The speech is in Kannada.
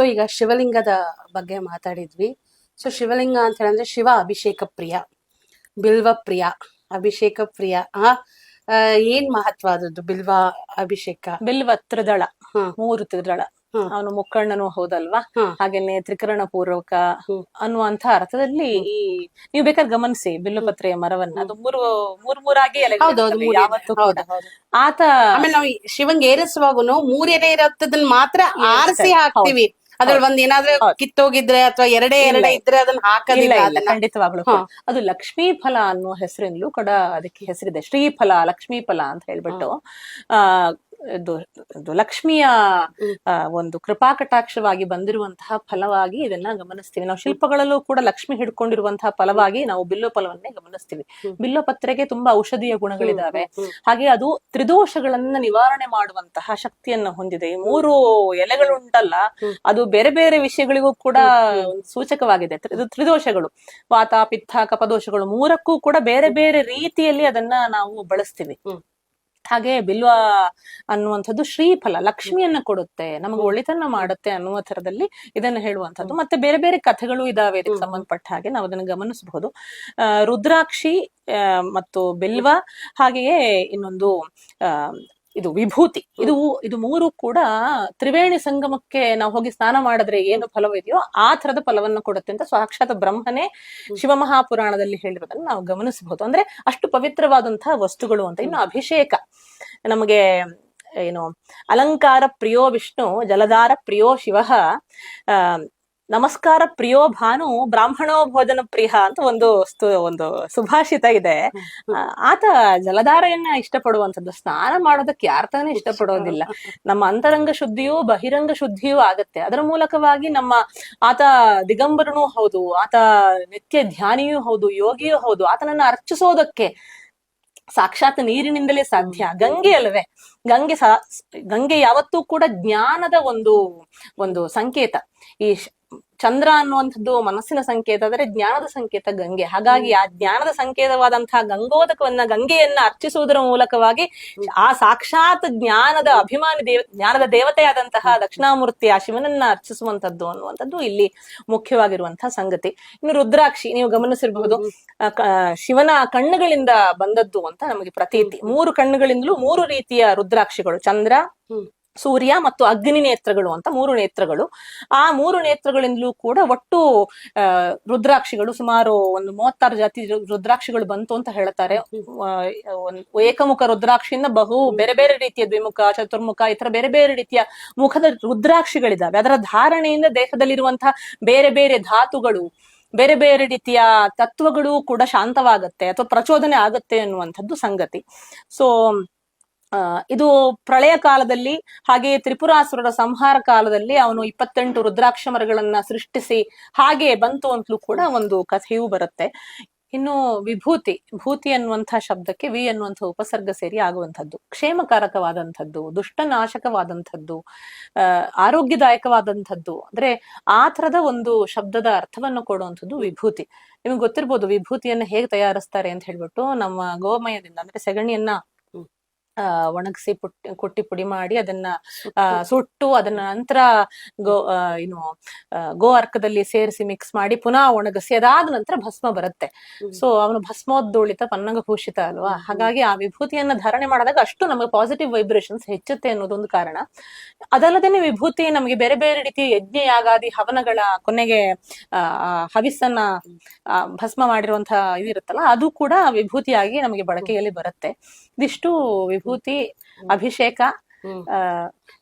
So, ಈಗ ಶಿವಲಿಂಗದ ಬಗ್ಗೆ ಮಾತಾಡಿದ್ವಿ. ಸೊ ಶಿವಲಿಂಗ ಅಂತ ಹೇಳಂದ್ರೆ ಶಿವ ಅಭಿಷೇಕ ಪ್ರಿಯ ಬಿಲ್ವ ಪ್ರಿಯ ಅಭಿಷೇಕ ಪ್ರಿಯ. ಆ ಏನ್ ಮಹತ್ವ ಅದದ್ದು ಬಿಲ್ವ ಅಭಿಷೇಕ? ಬಿಲ್ವ ತ್ರಿದಳ ಮೂರು ತ್ರಿದಳ. ಅವನು ಮುಕ್ಕಣ್ಣನು ಹೌದಲ್ವಾ? ಹಾಗೆನೆ ತ್ರಿಕರಣ ಪೂರ್ವಕ. ಅನ್ನುವಂತ ಅರ್ಥದಲ್ಲಿ ಈ ನೀವು ಬೇಕಾದ್ರೆ ಗಮನಿಸಿ ಬಿಲ್ಲುಪತ್ರೆಯ ಮರವನ್ನ. ಅದು ಮೂರು ಮೂರ್ ಮೂರಾಗಿ. ಯಾವತ್ತೂ ಆತ ಆಮೇಲೆ ನಾವು ಶಿವಂಗೆ ಏರಿಸುವಾಗ ಮೂರೇನೇ ಇರತ್ತದನ್ನ ಮಾತ್ರ ಆರಿಸಿ ಹಾಕ್ತಿವಿ. ಅದ್ರಲ್ಲಿ ಒಂದ್ ಏನಾದ್ರೂ. ಕಿತ್ತೋಗಿದ್ರೆ ಅಥವಾ ಎರಡೇ ಎರಡೇ ಇದ್ರೆ ಅದನ್ನ ಹಾಕಲಿಲ್ಲ ಹಾಕೋದಿಲ್ಲ ಖಂಡಿತವಾಗ್ಲೂ ಅದು ಲಕ್ಷ್ಮೀ ಫಲ ಅನ್ನೋ ಹೆಸರಿಂದಲೂ ಕೂಡ ಅದಕ್ಕೆ ಹೆಸರಿದೆ. ಶ್ರೀಫಲ ಲಕ್ಷ್ಮೀ ಫಲ ಅಂತ ಹೇಳ್ಬಿಟ್ಟು ಆ ಲಕ್ಷ್ಮಿಯ ಒಂದು ಕೃಪಾ ಕಟಾಕ್ಷವಾಗಿ ಬಂದಿರುವಂತಹ ಫಲವಾಗಿ ಇದನ್ನ ಗಮನಿಸ್ತೀವಿ. ನಾವು ಶಿಲ್ಪಗಳಲ್ಲೂ ಕೂಡ ಲಕ್ಷ್ಮಿ ಹಿಡ್ಕೊಂಡಿರುವಂತಹ ಫಲವಾಗಿ ನಾವು ಬಿಲ್ಲೋ ಫಲವನ್ನೇ ಗಮನಿಸ್ತೀವಿ. ಬಿಲ್ಲೋ ಪತ್ರೆಗೆ ತುಂಬಾ ಔಷಧೀಯ ಗುಣಗಳಿದಾವೆ. ಹಾಗೆ ಅದು ತ್ರಿದೋಷಗಳನ್ನ ನಿವಾರಣೆ ಮಾಡುವಂತಹ ಶಕ್ತಿಯನ್ನ ಹೊಂದಿದೆ. ಈ ಮೂರು ಎಲೆಗಳುಂಟಲ್ಲ ಅದು ಬೇರೆ ಬೇರೆ ವಿಷಯಗಳಿಗೂ ಕೂಡ ಸೂಚಕವಾಗಿದೆ. ಇದು ತ್ರಿದೋಷಗಳು. ವಾತ ಪಿತ್ತ ಕಪದೋಷಗಳು ಮೂರಕ್ಕೂ ಕೂಡ ಬೇರೆ ಬೇರೆ ರೀತಿಯಲ್ಲಿ ಅದನ್ನ ನಾವು ಬಳಸ್ತೀವಿ. ಹಾಗೆ ಬಿಲ್ವ ಅನ್ನುವಂಥದ್ದು ಶ್ರೀಫಲ ಲಕ್ಷ್ಮಿಯನ್ನ ಕೊಡುತ್ತೆ ನಮಗೆ ಒಳಿತನ್ನ ಮಾಡುತ್ತೆ ಅನ್ನುವ ತರದಲ್ಲಿ ಇದನ್ನ ಹೇಳುವಂಥದ್ದು. ಮತ್ತೆ ಬೇರೆ ಬೇರೆ ಕಥೆಗಳು ಇದಾವೆ ಇದಕ್ಕೆ ಸಂಬಂಧಪಟ್ಟ ಹಾಗೆ ನಾವು ಅದನ್ನ ಗಮನಿಸಬಹುದು. ರುದ್ರಾಕ್ಷಿ ಮತ್ತು ಬಿಲ್ವ ಹಾಗೆಯೇ ಇನ್ನೊಂದು ಇದು ವಿಭೂತಿ. ಇದು ಇದು ಮೂರು ಕೂಡ ತ್ರಿವೇಣಿ ಸಂಗಮಕ್ಕೆ ನಾವು ಹೋಗಿ ಸ್ನಾನ ಮಾಡಿದ್ರೆ ಏನು ಫಲವಿದೆಯೋ ಆ ತರದ ಫಲವನ್ನು ಕೊಡುತ್ತೆ ಅಂತ ಸಾಕ್ಷಾತ್ ಬ್ರಹ್ಮನೇ ಶಿವಮಹಾಪುರಾಣದಲ್ಲಿ ಹೇಳಿರೋದನ್ನ ನಾವು ಗಮನಿಸಬಹುದು. ಅಂದ್ರೆ ಅಷ್ಟು ಪವಿತ್ರವಾದಂತಹ ವಸ್ತುಗಳು ಅಂತ ಇನ್ನು ಅಭಿಷೇಕ ನಮಗೆ ಏನು ಅಲಂಕಾರ ಪ್ರಿಯೋ ವಿಷ್ಣು ಜಲಧಾರ ಪ್ರಿಯೋ ಶಿವ ನಮಸ್ಕಾರ ಪ್ರಿಯೋ ಭಾನು ಬ್ರಾಹ್ಮಣೋ ಭೋಜನ ಪ್ರಿಯ ಅಂತ ಒಂದು ಒಂದು ಸುಭಾಷಿತ ಇದೆ. ಆತ ಜಲಧಾರೆಯನ್ನ ಇಷ್ಟಪಡುವಂಥದ್ದು ಸ್ನಾನ ಮಾಡೋದಕ್ಕೆ ಯಾರ ತಾನೇ ಇಷ್ಟಪಡೋದಿಲ್ಲ. ನಮ್ಮ ಅಂತರಂಗ ಶುದ್ಧಿಯೂ ಬಹಿರಂಗ ಶುದ್ಧಿಯೂ ಆಗತ್ತೆ. ಅದರ ಮೂಲಕವಾಗಿ ನಮ್ಮ ಆತ ದಿಗಂಬರನೂ ಹೌದು ಆತ ನಿತ್ಯ ಧ್ಯಾನಿಯೂ ಹೌದು ಯೋಗಿಯೂ ಹೌದು ಆತನನ್ನ ಅರ್ಚಿಸೋದಕ್ಕೆ ಸಾಕ್ಷಾತ್ ನೀರಿನಿಂದಲೇ ಸಾಧ್ಯ. ಗಂಗೆ ಅಲ್ವೇ? ಗಂಗೆ ಸಾ- ಗಂಗೆ ಯಾವತ್ತೂ ಕೂಡ ಜ್ಞಾನದ ಒಂದು ಒಂದು ಸಂಕೇತ. ಈ ಚಂದ್ರ ಅನ್ನುವಂಥದ್ದು ಮನಸ್ಸಿನ ಸಂಕೇತ, ಆದರೆ ಜ್ಞಾನದ ಸಂಕೇತ ಗಂಗೆ. ಹಾಗಾಗಿ ಆ ಜ್ಞಾನದ ಸಂಕೇತವಾದಂತಹ ಗಂಗೋದಕವನ್ನ, ಗಂಗೆಯನ್ನ ಅರ್ಚಿಸುವುದರ ಮೂಲಕವಾಗಿ ಆ ಸಾಕ್ಷಾತ್ ಜ್ಞಾನದ ಅಭಿಮಾನಿ ದೇವ, ಜ್ಞಾನದ ದೇವತೆಯಾದಂತಹ ದಕ್ಷಿಣಾಮೂರ್ತಿ ಆ ಶಿವನನ್ನ ಅರ್ಚಿಸುವಂತದ್ದು ಅನ್ನುವಂಥದ್ದು ಇಲ್ಲಿ ಮುಖ್ಯವಾಗಿರುವಂತಹ ಸಂಗತಿ. ಇನ್ನು ರುದ್ರಾಕ್ಷಿ, ನೀವು ಗಮನಿಸಿರಬಹುದು. ಶಿವನ ಕಣ್ಣುಗಳಿಂದ ಬಂದದ್ದು ಅಂತ ನಮಗೆ ಪ್ರತೀತಿ. ಮೂರು ಕಣ್ಣುಗಳಿಂದಲೂ ಮೂರು ರೀತಿಯ ರುದ್ರಾಕ್ಷಿಗಳು. ಚಂದ್ರ. ಸೂರ್ಯ ಮತ್ತು ಅಗ್ನಿ ನೇತ್ರಗಳು ಅಂತ ಮೂರು ನೇತ್ರಗಳು. ಆ ಮೂರು ನೇತ್ರಗಳಿಂದಲೂ ಕೂಡ ಒಟ್ಟು ರುದ್ರಾಕ್ಷಿಗಳು ಸುಮಾರು ಒಂದು ಮೂವತ್ತಾರು ಜಾತಿ ರುದ್ರಾಕ್ಷಿಗಳು ಬಂತು ಅಂತ ಹೇಳ್ತಾರೆ. ಏಕಮುಖ ರುದ್ರಾಕ್ಷಿಯಿಂದ ಬಹು ಬೇರೆ ಬೇರೆ ರೀತಿಯ ದ್ವಿಮುಖ, ಚತುರ್ಮುಖ ಈ ಬೇರೆ ಬೇರೆ ರೀತಿಯ ಮುಖದ ರುದ್ರಾಕ್ಷಿಗಳಿದ್ದಾವೆ ಅದರ ಧಾರಣೆಯಿಂದ ದೇಹದಲ್ಲಿರುವಂತಹ ಬೇರೆ ಬೇರೆ ಧಾತುಗಳು, ಬೇರೆ ಬೇರೆ ರೀತಿಯ ತತ್ವಗಳು ಕೂಡ ಶಾಂತವಾಗತ್ತೆ ಅಥವಾ ಪ್ರಚೋದನೆ ಆಗುತ್ತೆ ಅನ್ನುವಂಥದ್ದು ಸಂಗತಿ. ಸೊ ಇದು ಪ್ರಳಯ ಕಾಲದಲ್ಲಿ ಹಾಗೆ ತ್ರಿಪುರಾಸುರರ ಸಂಹಾರ ಕಾಲದಲ್ಲಿ ಅವನು ಇಪ್ಪತ್ತೆಂಟು ರುದ್ರಾಕ್ಷ ಮರಗಳನ್ನ ಸೃಷ್ಟಿಸಿ ಹಾಗೆ ಬಂತು ಅಂತಲೂ ಕೂಡ ಒಂದು ಕಥೆಯೂ ಬರುತ್ತೆ. ಇನ್ನು ವಿಭೂತಿ, ಭೂತಿ ಅನ್ನುವಂತಹ ಶಬ್ದಕ್ಕೆ ವಿ ಅನ್ನುವಂಥ ಉಪಸರ್ಗ ಸೇರಿ ಆಗುವಂಥದ್ದು, ಕ್ಷೇಮಕಾರಕವಾದಂಥದ್ದು, ದುಷ್ಟನಾಶಕವಾದಂಥದ್ದು ಆರೋಗ್ಯದಾಯಕವಾದಂಥದ್ದು, ಅಂದ್ರೆ ಆ ಥರದ ಒಂದು ಶಬ್ದದ ಅರ್ಥವನ್ನು ಕೊಡುವಂಥದ್ದು ವಿಭೂತಿ. ನಿಮ್ಗೆ ಗೊತ್ತಿರ್ಬೋದು ವಿಭೂತಿಯನ್ನ ಹೇಗೆ ತಯಾರಿಸ್ತಾರೆ ಅಂತ ಹೇಳ್ಬಿಟ್ಟು ನಮ್ಮ ಗೋಮಯದಿಂದ, ಅಂದ್ರೆ ಸೆಗಣಿಯನ್ನ ಒಣಗಿಸಿ ಪುಟ್ಟಿ ಕುಟ್ಟಿ ಪುಡಿ ಮಾಡಿ ಅದನ್ನ ಸುಟ್ಟು. ಅದನ್ನ ನಂತರ ಗೋ ಏನು ಗೋ ಅರ್ಕದಲ್ಲಿ ಸೇರಿಸಿ ಮಿಕ್ಸ್ ಮಾಡಿ ಪುನಃ ಒಣಗಿಸಿ ಅದಾದ ನಂತರ ಭಸ್ಮ ಬರುತ್ತೆ. ಸೊ ಅವನು ಭಸ್ಮೋದ್ದೋಳಿತ ಪನ್ನಗಭೂಷಿತ ಅಲ್ವಾ? ಹಾಗಾಗಿ ಆ ವಿಭೂತಿಯನ್ನ ಧಾರಣೆ ಮಾಡಿದಾಗ ಅಷ್ಟು ನಮಗೆ ಪಾಸಿಟಿವ್ ವೈಬ್ರೇಷನ್ಸ್ ಹೆಚ್ಚುತ್ತೆ ಅನ್ನೋದೊಂದು ಕಾರಣ. ಅದಲ್ಲದೇನೆ ವಿಭೂತಿ ನಮಗೆ ಬೇರೆ ಬೇರೆ ರೀತಿಯ ಯಜ್ಞ ಯಾಗಾದಿ ಹವನಗಳ ಕೊನೆಗೆ ಹವಿಸ್ಸನ್ನ ಭಸ್ಮ ಮಾಡಿರುವಂತಹ ಇದಿರುತ್ತಲ್ಲ ಅದು ಕೂಡ ವಿಭೂತಿಯಾಗಿ ನಮಗೆ ಬಳಕೆಯಲ್ಲಿ ಬರುತ್ತೆ. ಇದಿಷ್ಟು ವಿಭೂತಿ ಅಭಿಷೇಕ ಹ್ಮ್. ಆ,